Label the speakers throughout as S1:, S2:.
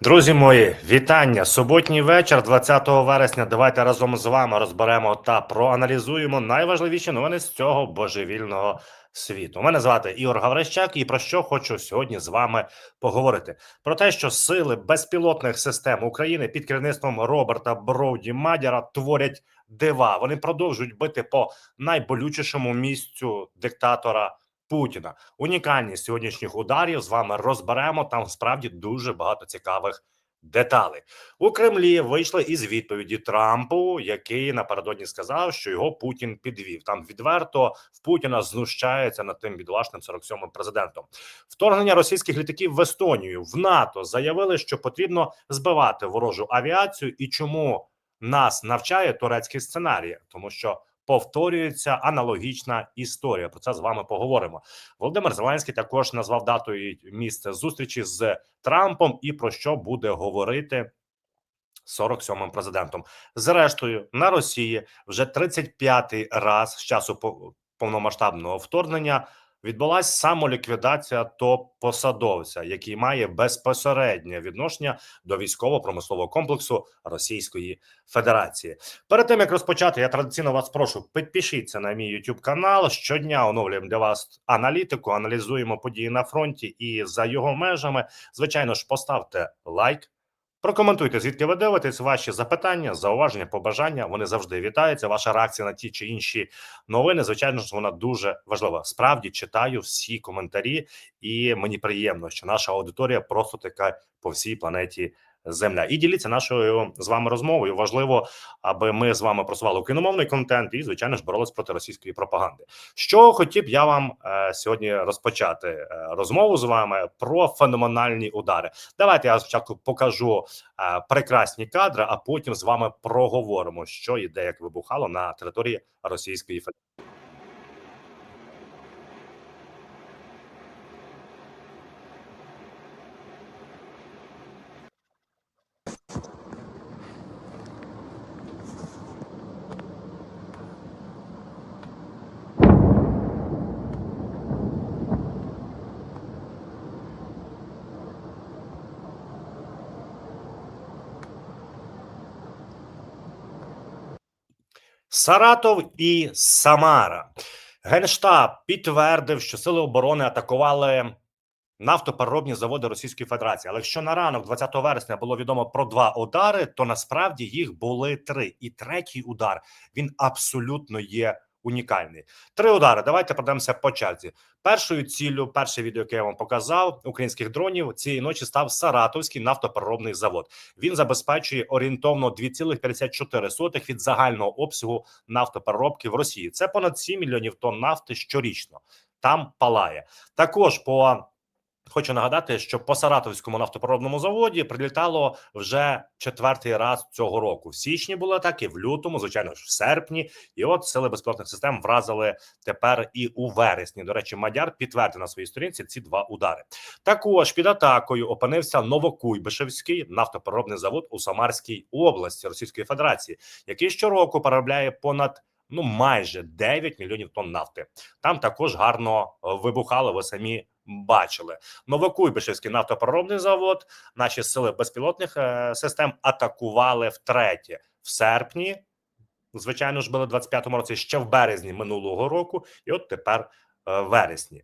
S1: Друзі мої, вітання! Суботній вечір, 20 вересня. Давайте разом з вами розберемо та проаналізуємо найважливіші новини з цього божевільного світу. Мене звати Ігор Гаврищак, і про що хочу сьогодні з вами поговорити: про те, що сили безпілотних систем України під керівництвом Роберта Броуді Мадяра творять дива. Вони продовжують бити по найболючішому місцю диктатора. Путіна унікальність сьогоднішніх ударів з вами розберемо. Там справді дуже багато цікавих деталей у Кремлі. Вийшли із відповіді Трампу, який напередодні сказав, що його Путін підвів. Там відверто в Путіна знущається над тим бідолашним 47-м президентом. Вторгнення російських літаків в Естонію в НАТО заявили, що потрібно збивати ворожу авіацію, і чому нас навчає турецький сценарій, тому що повторюється аналогічна історія. Про це з вами поговоримо. Володимир Зеленський також назвав датою місце зустрічі з Трампом і про що буде говорити. 47-м президентом, зрештою, на Росії вже 35-й раз з часу по- повномасштабного вторгнення відбулася самоліквідація топ-посадовця, який має безпосереднє відношення до військово-промислового комплексу Російської Федерації. Перед тим як розпочати, я традиційно вас прошу підпишіться на мій YouTube канал. Щодня оновлюємо для вас аналітику, аналізуємо події на фронті і за його межами. Звичайно ж, поставте лайк. Прокоментуйте, звідки ви дивитесь, ваші запитання, зауваження, побажання. Вони завжди вітаються. Ваша реакція на ті чи інші новини. Звичайно ж, вона дуже важлива. Справді читаю всі коментарі, і мені приємно, що наша аудиторія просто така по всій планеті. Земля і діліться нашою з вами розмовою. Важливо, аби ми з вами просували україномовний контент і, звичайно ж, боролись проти російської пропаганди. Що хотів я вам е, сьогодні розпочати е, розмову з вами про феноменальні удари. Давайте я спочатку покажу е, прекрасні кадри, а потім з вами проговоримо, що і де як вибухало на території Російської Федерації. Саратов і Самара. Генштаб підтвердив, що сили оборони атакували нафтопереробні заводи Російської Федерації. Але якщо на ранок, 20 вересня, було відомо про два удари, то насправді їх були три. І третій удар він абсолютно є унікальний. Три удари. Давайте пройдемося по черзі. Першою ціллю, перше відео, яке я вам показав, українських дронів цієї ночі став Саратовський нафтопереробний завод. Він забезпечує орієнтовно 2,54 від загального обсягу нафтопереробки в Росії. Це понад 7 мільйонів тонн нафти щорічно. Там палає також по. Хочу нагадати, що по Саратовському нафтопереробному заводі прилітало вже четвертий раз цього року. В січні були атаки, в лютому, звичайно ж, в серпні. І от сили безпілотних систем вразили тепер і у вересні. До речі, Мадяр підтвердив на своїй сторінці ці два удари. Також під атакою опинився Новокуйбишевський нафтопереробний завод у Самарській області Російської Федерації, який щороку переробляє понад ну майже 9 мільйонів тонн нафти. Там також гарно е, вибухало. Ви самі бачили. Новокуйбишевський нафтопереробний завод. Наші сили безпілотних е, систем атакували втретє в серпні. Звичайно ж, були в 25-му році ще в березні минулого року, і от тепер е, вересні.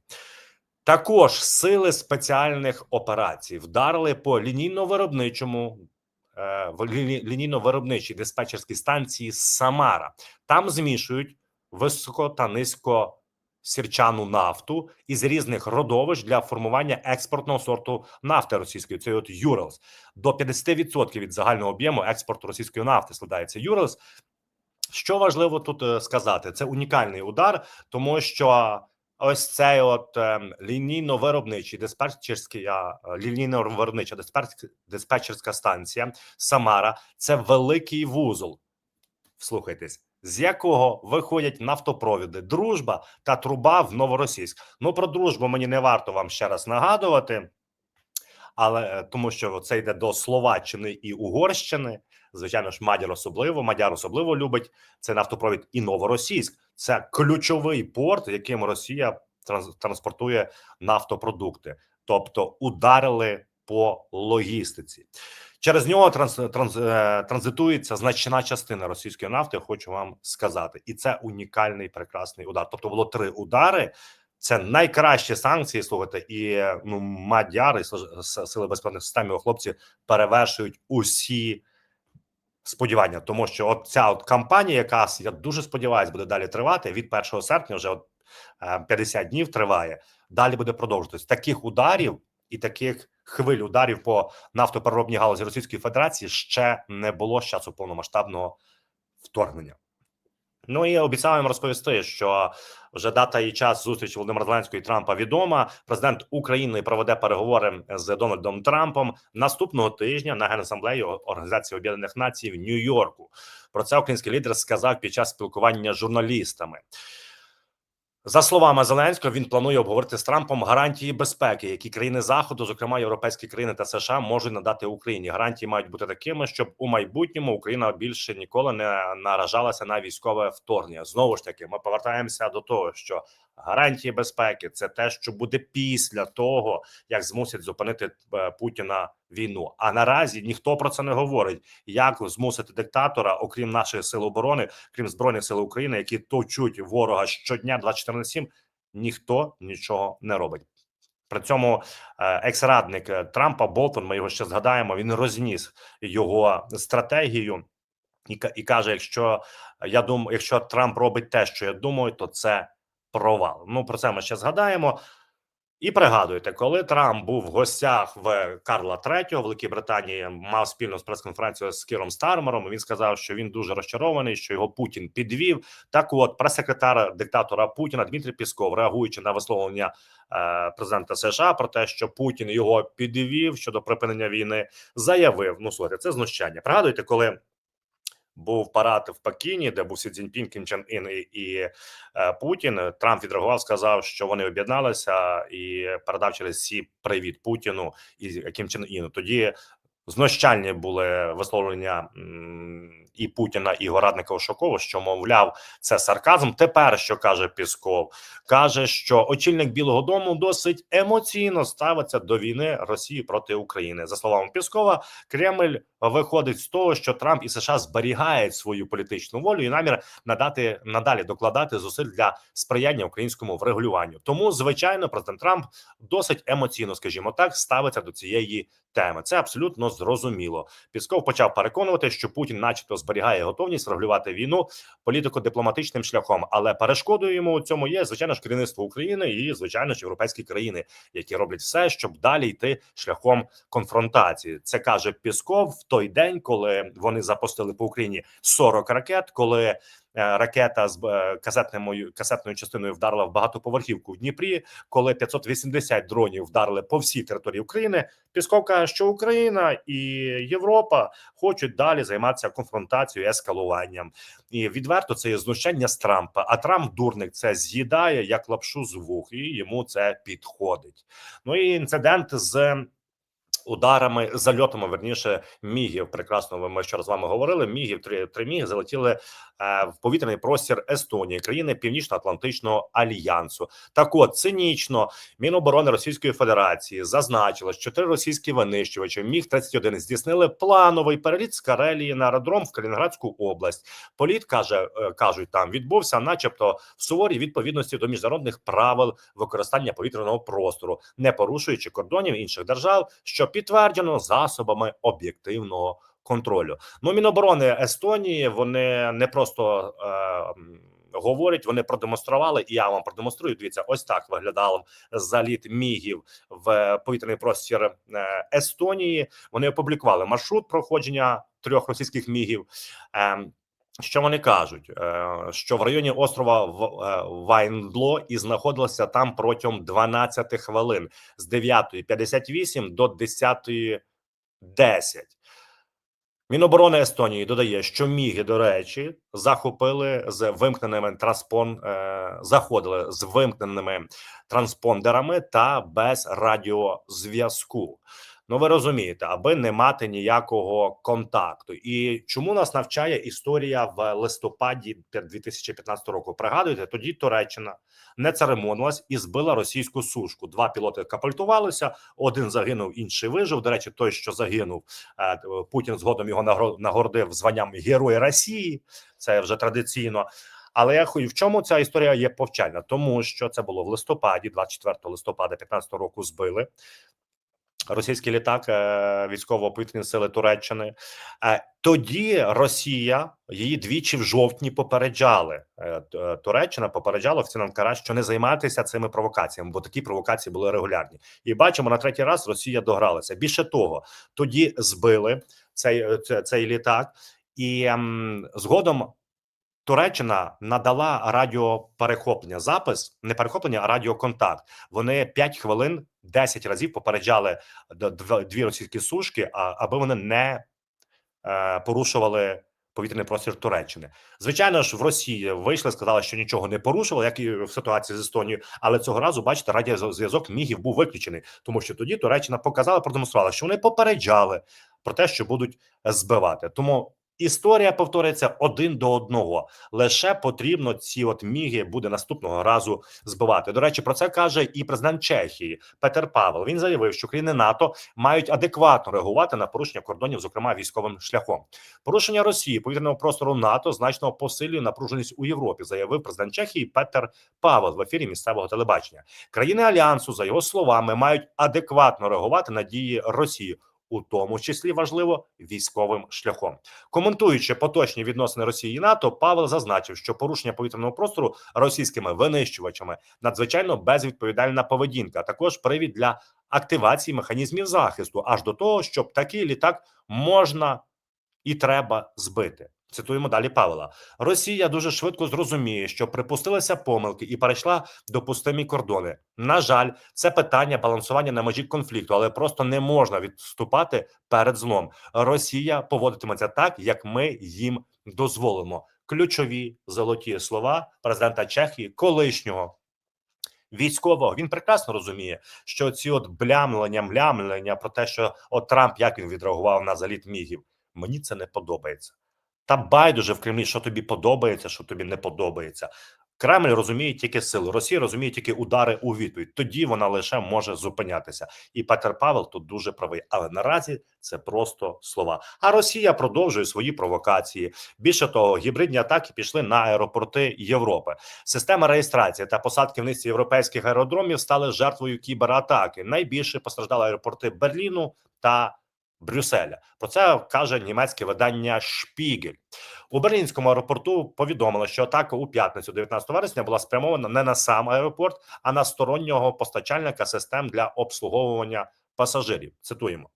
S1: Також сили спеціальних операцій вдарили по лінійно-виробничому лінійно-виробничій диспетчерській станції Самара. Там змішують високо та низько сірчану нафту із різних родовищ для формування експортного сорту нафти російської. Це от Юрелс. До 50% від загального об'єму експорту російської нафти складається Юрелс. Що важливо тут е, сказати, це унікальний удар, тому що ось цей от ем, лінійно-виробничий диспетчерський лінійно-виробнича диспетч- диспетчерська станція Самара це великий вузол. Вслухайтесь, з якого виходять нафтопровіди, дружба та труба в Новоросійськ. Ну про дружбу мені не варто вам ще раз нагадувати, але е, тому що це йде до Словаччини і Угорщини. Звичайно ж, Мадяр особливо, Мадяр особливо любить цей нафтопровід і Новоросійськ. Це ключовий порт, яким Росія транс- транспортує нафтопродукти. Тобто ударили по логістиці. Через нього транс, транс, е, транзитується значна частина російської нафти. Хочу вам сказати, і це унікальний прекрасний удар. Тобто було три удари. Це найкращі санкції. Слухайте, і ну мадяри сили безпекових систем, хлопці перевершують усі сподівання, тому що от ця от кампанія, яка я дуже сподіваюся, буде далі тривати від 1 серпня. Вже от 50 днів триває. Далі буде продовжуватись таких ударів і таких хвиль ударів по нафтопереробній галузі Російської Федерації ще не було з часу повномасштабного вторгнення. Ну і обіцяв їм розповісти, що вже дата і час зустрічі Володимира Зеленського і Трампа відома. Президент України проведе переговори з Дональдом Трампом наступного тижня на генасамблеї Організації Об'єднаних Націй в Нью-Йорку. Про це український лідер сказав під час спілкування з журналістами. За словами Зеленського, він планує обговорити з Трампом гарантії безпеки, які країни заходу, зокрема європейські країни та США, можуть надати Україні. Гарантії мають бути такими, щоб у майбутньому Україна більше ніколи не наражалася на військове вторгнення. Знову ж таки, ми повертаємося до того, що гарантії безпеки це те, що буде після того, як змусять зупинити е, Путіна війну. А наразі ніхто про це не говорить. Як змусити диктатора, окрім нашої сил оборони, крім збройних сил України, які точуть ворога щодня 24 на 7, ніхто нічого не робить. При цьому е, екс-радник е, Трампа Болтон, ми його ще згадаємо. Він розніс його стратегію і і каже: якщо я думаю, якщо Трамп робить те, що я думаю, то це провал. Ну про це ми ще згадаємо. І пригадуйте, коли Трамп був в гостях в Карла III в Великій Британії, мав спільну прес-конференцію з Кіром Стармером. Він сказав, що він дуже розчарований, що його Путін підвів. Так, от прес-секретар диктатора Путіна Дмитрій Пісков, реагуючи на висловлення е, президента США про те, що Путін його підвів щодо припинення війни, заявив: ну слухайте, це знущання. Пригадуйте, коли був парад в Пекіні, де був Сі Цзіньпін, Кім Чен Ін і, і е, Путін. Трамп відреагував, сказав, що вони об'єдналися і передав через Сі привіт Путіну і Кім Чен Іну. Тоді знущальні були висловлення і Путіна, і його радника Ушакова, що мовляв, це сарказм. Тепер що каже Пісков, каже, що очільник Білого Дому досить емоційно ставиться до війни Росії проти України. За словами Піскова, Кремль виходить з того, що Трамп і США зберігають свою політичну волю і намір надати надалі докладати зусиль для сприяння українському врегулюванню. Тому, звичайно, президент Трамп досить емоційно, скажімо так, ставиться до цієї теми. Це абсолютно зрозуміло. Пісков почав переконувати, що Путін, начебто, зберігає готовність регулювати війну політико-дипломатичним шляхом, але перешкодою йому у цьому є звичайно ж керівництво України і звичайно ж європейські країни, які роблять все, щоб далі йти шляхом конфронтації. Це каже Пісков в той день, коли вони запустили по Україні 40 ракет, коли ракета з е, касетною касетною частиною вдарила в багатоповерхівку в Дніпрі, коли 580 дронів вдарили по всій території України. Пісков каже, що Україна і Європа хочуть далі займатися конфронтацією, ескалуванням, і відверто це є знущання з Трампа. А Трамп дурник це з'їдає як лапшу з вух, і йому це підходить. Ну і інцидент з ударами, зальотами верніше мігів. Прекрасно ми раз з вами говорили. Мігів три три міги залетіли е, в повітряний простір Естонії, країни Північно-Атлантичного альянсу. Так, от цинічно Міноборони Російської Федерації зазначило, що три російські винищувачі міг 31 здійснили плановий переліт з Карелії на аеродром в Калінградську область. Політ каже, е, кажуть, там відбувся, начебто, в суворій відповідності до міжнародних правил використання повітряного простору, не порушуючи кордонів інших держав, що підтверджено засобами об'єктивного контролю. Ну міноборони Естонії вони не просто е, говорять, вони продемонстрували, і я вам продемонструю. Дивіться, ось так виглядав заліт мігів в повітряний простір е, Естонії. Вони опублікували маршрут проходження трьох російських мігів. Що вони кажуть? Е, що в районі острова е, Вайндло і знаходилося там протягом 12 хвилин з 9.58 до 10.10. Міноборони Естонії додає, що міги, до речі, захопили з вимкненими транспон, е, заходили з вимкненими транспондерами та без радіозв'язку. Ну, ви розумієте, аби не мати ніякого контакту. І чому нас навчає історія в листопаді 2015 року? Пригадуєте, тоді Туреччина не церемонилась і збила російську сушку. Два пілоти капультувалися, один загинув, інший вижив. До речі, той, що загинув, е, Путін згодом його нагородив званням Герой Росії. Це вже традиційно. Але я хою в чому ця історія є повчальна? Тому що це було в листопаді, 24 листопада 15 року збили російський літак е, військово-повітряні сили Туреччини. Е, Тоді Росія її двічі в жовтні попереджали. Е, Туреччина попереджала офіційно Анкара, що не займатися цими провокаціями, бо такі провокації були регулярні. І бачимо на третій раз Росія догралася. Більше того, тоді збили цей, цей літак, і ем, згодом Туреччина надала радіоперехоплення запис, не перехоплення, а радіоконтакт. Вони 5 хвилин 10 разів попереджали дві російські сушки, аби вони не е, порушували повітряний простір Туреччини. Звичайно ж, в Росії вийшли, сказали, що нічого не порушували, як і в ситуації з Естонією. Але цього разу, бачите, радіозв'язок мігів був виключений, тому що тоді Туреччина показала, продемонструвала, що вони попереджали про те, що будуть збивати. Тому історія повторюється один до одного. Лише потрібно ці от міги буде наступного разу збивати. До речі, про це каже і президент Чехії Петер Павел. Він заявив, що країни НАТО мають адекватно реагувати на порушення кордонів, зокрема військовим шляхом. Порушення Росії повітряного простору НАТО значно посилює напруженість у Європі, заявив президент Чехії Петер Павел в ефірі місцевого телебачення. Країни альянсу, за його словами, мають адекватно реагувати на дії Росії. У тому числі важливо військовим шляхом, коментуючи поточні відносини Росії і НАТО, Павел зазначив, що порушення повітряного простору російськими винищувачами надзвичайно безвідповідальна поведінка, а також привід для активації механізмів захисту, аж до того, щоб такий літак можна і треба збити. Цитуємо далі Павла. Росія дуже швидко зрозуміє, що припустилися помилки і перейшла допустимі кордони. На жаль, це питання балансування на межі конфлікту, але просто не можна відступати перед злом. Росія поводитиметься так, як ми їм дозволимо. Ключові золоті слова президента Чехії, колишнього військового. Він прекрасно розуміє, що ці от блямлення, млямлення про те, що от Трамп як він відреагував на заліт мігів. Мені це не подобається. Та байдуже в Кремлі, що тобі подобається, що тобі не подобається. Кремль розуміє тільки сили, Росія розуміє тільки удари у відповідь. Тоді вона лише може зупинятися. І Петер Павел тут дуже правий. Але наразі це просто слова. А Росія продовжує свої провокації. Більше того, гібридні атаки пішли на аеропорти Європи. Система реєстрації та посадки в низці європейських аеродромів стали жертвою кібератаки. Найбільше постраждали аеропорти Берліну та Брюсселя. Про це каже німецьке видання Шпігель. У Берлінському аеропорту повідомили, що атака у п'ятницю, 19 вересня, була спрямована не на сам аеропорт, а на стороннього постачальника систем для обслуговування пасажирів. Цитуємо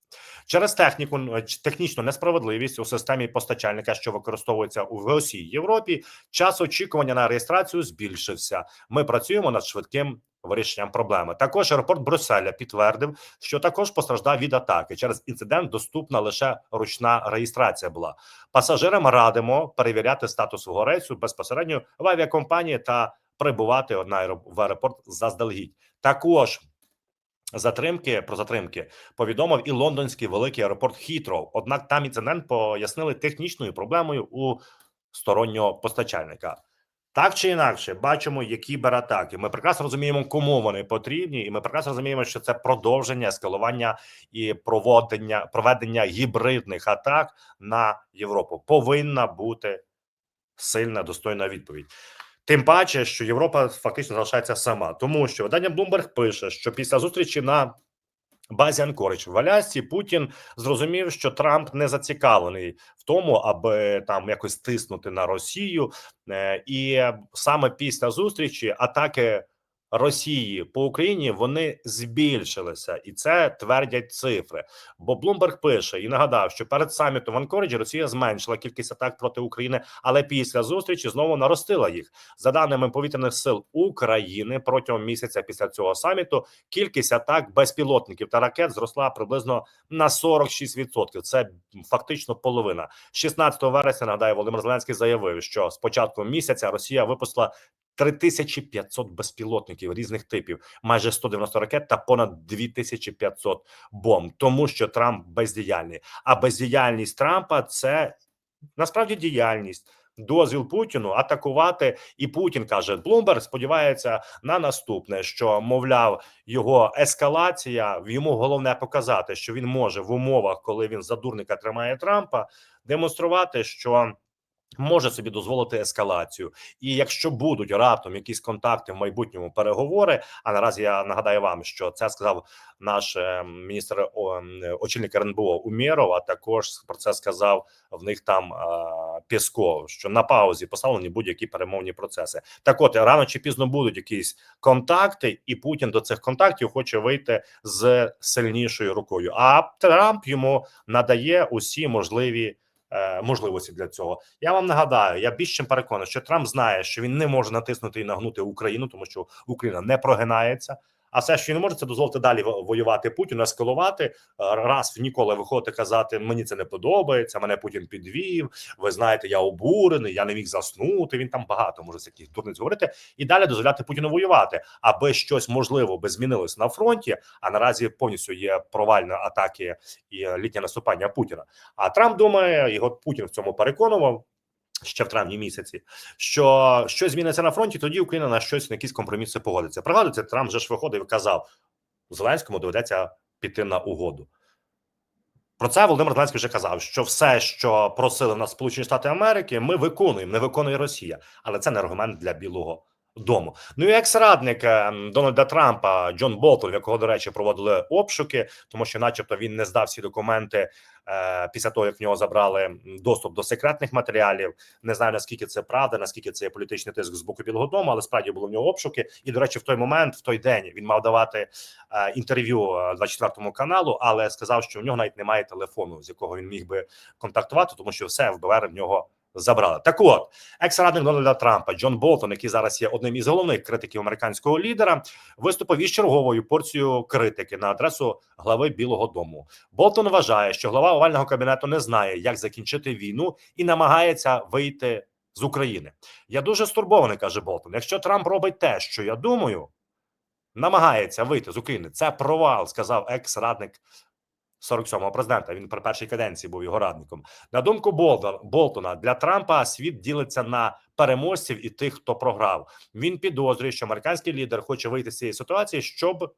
S1: через техніку технічну несправедливість у системі постачальника, що використовується у всій Європі. Час очікування на реєстрацію збільшився. Ми працюємо над швидким вирішенням проблеми. Також аеропорт Брюсселя підтвердив, що також постраждав від атаки. Через інцидент доступна лише ручна реєстрація. Була пасажирам радимо перевіряти статус свого рейсу безпосередньо в авіакомпанії та прибувати в аеропорт заздалегідь. Також затримки про затримки повідомив і лондонський великий аеропорт Хітроу. Однак там інцидент пояснили технічною проблемою у стороннього постачальника. Так чи інакше, бачимо, які кібератаки. Ми прекрасно розуміємо, кому вони потрібні, і ми прекрасно розуміємо, що це продовження ескалування і проводення проведення гібридних атак на Європу. Повинна бути сильна достойна відповідь. Тим паче, що Європа фактично залишається сама, тому що видання Bloomberg пише, що після зустрічі на базі Анкорич в Алясці. Путін зрозумів, що Трамп не зацікавлений в тому, аби там якось тиснути на Росію, Е, і саме після зустрічі атаки Росії по Україні вони збільшилися, і це твердять цифри. Бо Блумберг пише і нагадав, що перед самітом в Анкориджі Росія зменшила кількість атак проти України, але після зустрічі знову наростила їх. За даними повітряних сил України протягом місяця після цього саміту кількість атак безпілотників та ракет зросла приблизно на 46%. Це фактично половина. 16 вересня нагадаю, Володимир Зеленський заявив, що з початку місяця Росія випустила 3500 безпілотників різних типів, майже 190 ракет та понад 2500 бомб, тому що Трамп бездіяльний. А бездіяльність Трампа це насправді діяльність. Дозвіл Путіну атакувати, і Путін каже: Блумберг сподівається на наступне, що мовляв його ескалація. Йому головне показати, що він може в умовах, коли він за дурника тримає Трампа, демонструвати, що може собі дозволити ескалацію. І якщо будуть раптом якісь контакти в майбутньому переговори, а наразі я нагадаю вам, що це сказав наш е, міністр очільник РНБО Умєров, а також про це сказав в них там Пєсков, що на паузі поставлені будь-які перемовні процеси. Так, от рано чи пізно будуть якісь контакти, і Путін до цих контактів хоче вийти з сильнішою рукою. А Трамп йому надає усі можливі. Е, Можливості для цього я вам нагадаю. Я більш чим переконаний, що Трамп знає, що він не може натиснути і нагнути Україну, тому що Україна не прогинається. А все, що він може, це дозволити далі воювати Путіну, ескалувати е, раз в ніколи виходити казати: мені це не подобається. Мене Путін підвів. Ви знаєте, я обурений, я не міг заснути. Він там багато може з яких дурниць говорити, і далі дозволяти Путіну воювати, аби щось можливо би змінилось на фронті. А наразі повністю є провальна атаки і е, літнє наступання Путіна. А Трамп думає, його Путін в цьому переконував. Ще в травні місяці, що щось зміниться на фронті, тоді Україна на щось на якісь компроміси погодиться. Пригадується, Трамп вже ж виходив і казав: Зеленському доведеться піти на угоду. Про це Володимир Зеленський вже казав, що все, що просили нас Сполучені Штати Америки, ми виконуємо, не виконує Росія, але це не аргумент для Білого Дому. Ну і екс-радник е, Дональда Трампа Джон Болтон, якого, до речі, проводили обшуки, тому що, начебто, він не здав всі документи е, після того, як в нього забрали доступ до секретних матеріалів. Не знаю наскільки це правда, наскільки це є політичний тиск з боку Білого Дому, але справді було в нього обшуки. І до речі, в той момент, в той день, він мав давати е, інтерв'ю е, 24 каналу, але сказав, що в нього навіть немає телефону, з якого він міг би контактувати, тому що все ФБР в нього забрали. Так от, екс-радник Дональда Трампа Джон Болтон, який зараз є одним із головних критиків американського лідера, виступив із черговою порцією критики на адресу глави Білого Дому. Болтон вважає, що глава овального кабінету не знає, як закінчити війну, і намагається вийти з України. Я дуже стурбований, каже Болтон. Якщо Трамп робить те, що я думаю, намагається вийти з України. Це провал, сказав екс-радник 47-го президента. Він при першій каденції був його радником. На думку Болтона, для Трампа світ ділиться на переможців і тих, хто програв. Він підозрює, що американський лідер хоче вийти з цієї ситуації, щоб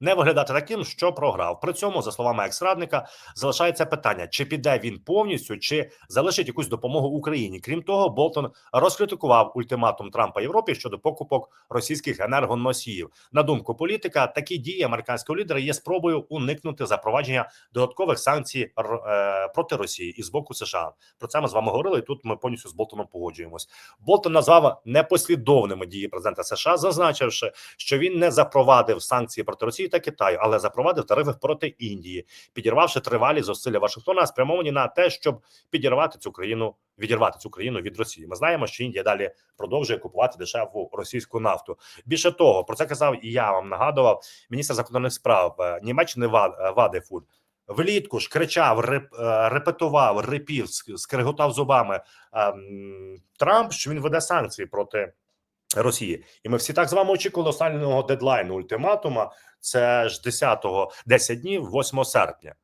S1: не виглядати таким, що програв. При цьому, за словами екс-радника, залишається питання: чи піде він повністю, чи залишить якусь допомогу Україні. Крім того, Болтон розкритикував ультиматум Трампа Європі щодо покупок російських енергоносіїв. На думку політика, такі дії американського лідера є спробою уникнути запровадження додаткових санкцій е, проти Росії і з боку США. Про це ми з вами говорили. і Тут ми повністю з Болтоном погоджуємось. Болтон назвав непослідовними дії президента США, зазначивши, що він не запровадив санкції проти Росії та Китаю, але запровадив тарифи проти Індії, підірвавши тривалі зусилля Вашингтона, спрямовані на те, щоб підірвати цю країну, відірвати цю країну від Росії. Ми знаємо, що Індія далі продовжує купувати дешеву російську нафту. Більше того, про це казав і я вам нагадував міністр закордонних справ е, Німеччини е, Вадефуль. Влітку ж кричав, реп, е, репетував, репів, ск- скриготав зубами ем, Трамп, що він веде санкції проти Росії, і ми всі так з вами очікували останнього дедлайну ультиматума. Це ж 10-го, 10 днів, 8 серпня.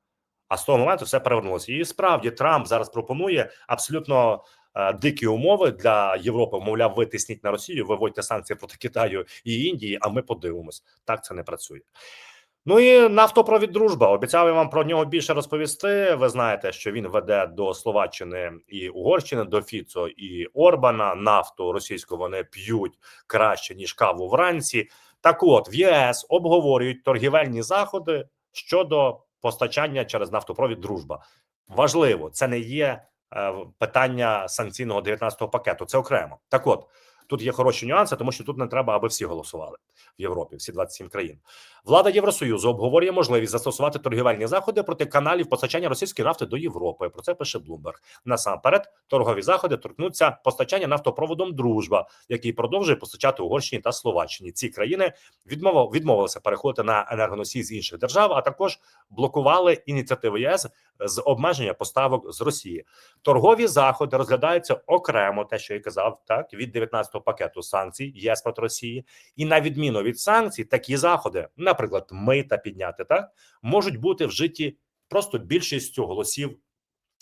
S1: А з того моменту все перевернулося. І справді Трамп зараз пропонує абсолютно е, дикі умови для Європи. Мовляв, ви тисніть на Росію, виводьте санкції проти Китаю і Індії. А ми подивимось. Так це не працює. Ну і нафтопровід дружба. Обіцяв я вам про нього більше розповісти. Ви знаєте, що він веде до Словаччини і Угорщини, до Фіцо і Орбана. Нафту російську вони п'ють краще ніж каву вранці. Так, от в ЄС обговорюють торгівельні заходи щодо постачання через нафтопровід дружба. Важливо, це не є е, питання санкційного 19-го пакету. Це окремо. Так, от тут є хороші нюанси, тому що тут не треба, аби всі голосували в Європі, всі 27 країн. Влада Євросоюзу обговорює можливість застосувати торгівельні заходи проти каналів постачання російської нафти до Європи. Про це пише Блумберг. Насамперед, торгові заходи торкнуться постачання нафтопроводом Дружба, який продовжує постачати Угорщині та Словаччині. Ці країни відмовилися переходити на енергоносії з інших держав, а також блокували ініціативи ЄС з обмеження поставок з Росії. Торгові заходи розглядаються окремо, те, що я казав, так від 19 13-го пакету санкцій ЄС проти Росії, і на відміну від санкцій, такі заходи, наприклад, мита підняти, так можуть бути вжиті просто більшістю голосів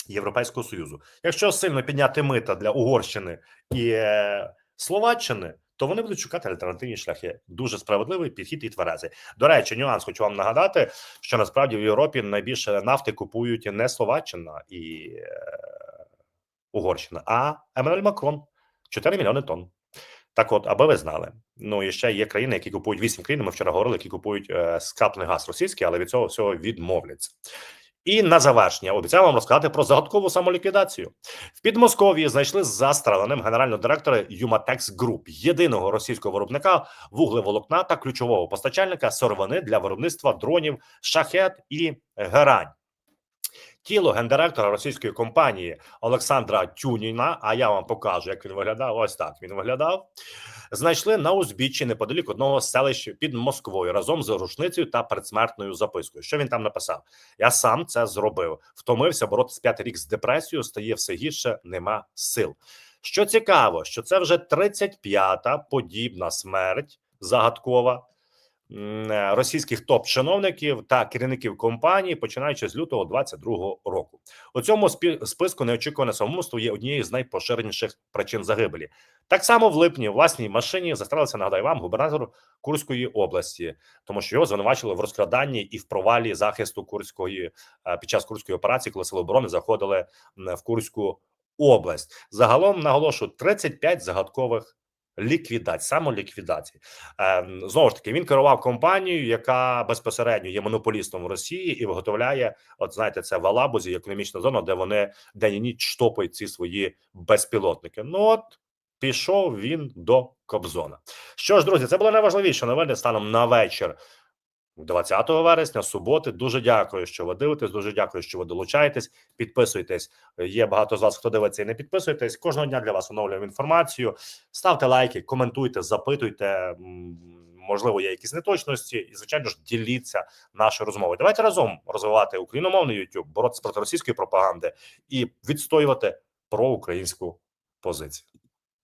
S1: Європейського союзу. Якщо сильно підняти мита для Угорщини і е, Словаччини, то вони будуть шукати альтернативні шляхи. Дуже справедливий підхід і тверезий. До речі, нюанс хочу вам нагадати, що насправді в Європі найбільше нафти купують не Словаччина і е, Угорщина, а Еммануель Макрон 4 мільйони тонн. Так, от, аби ви знали. Ну і ще є країни, які купують 8 країн. Ми вчора говорили, які купують е, скрапний газ російський, але від цього всього відмовляться. І на завершення обіцяю вам розказати про загадкову самоліквідацію. В Підмосков'ї знайшли застреленим генерального директора Юматекс Груп, єдиного російського виробника вуглеволокна та ключового постачальника сировини для виробництва дронів Шахет і Герань. Тіло гендиректора російської компанії Олександра Тюніна. А я вам покажу, як він виглядав. Ось так він виглядав. Знайшли на узбіччі неподалік одного з селищ під Москвою разом з рушницею та предсмертною запискою. Що він там написав? Я сам це зробив. Втомився боротися п'ятий рік з депресією. Стає все гірше, нема сил. Що цікаво, що це вже 35-та подібна смерть загадкова російських топ-чиновників та керівників компанії, починаючи з лютого 22-го року. У цьому списку неочікуване самогубство є однією з найпоширеніших причин загибелі. Так само в липні в власній машині застрелився, нагадаю вам, губернатор Курської області, тому що його звинувачили в розкраданні і в провалі захисту Курської е, під час Курської операції, коли сили оборони заходили в Курську область. Загалом наголошую 35 загадкових ліквідацій, самоліквідацій. Е, Знову ж таки, він керував компанією, яка безпосередньо є монополістом в Росії і виготовляє, от знаєте, це в Алабузі, економічна зона, де вони день і ніч штопають ці свої безпілотники. Ну от пішов він до Кобзона. Що ж, друзі, це були найважливіші новини станом на вечір. 20 вересня, суботи. Дуже дякую, що ви дивитесь. Дуже дякую, що ви долучаєтесь. Підписуйтесь. Є багато з вас, хто дивиться і не підписуєтесь. Кожного дня для вас оновлюємо інформацію. Ставте лайки, коментуйте, запитуйте. Можливо, є якісь неточності, і звичайно ж діліться нашою розмовою. Давайте разом розвивати україномовний YouTube, боротися проти російської пропаганди і відстоювати проукраїнську позицію.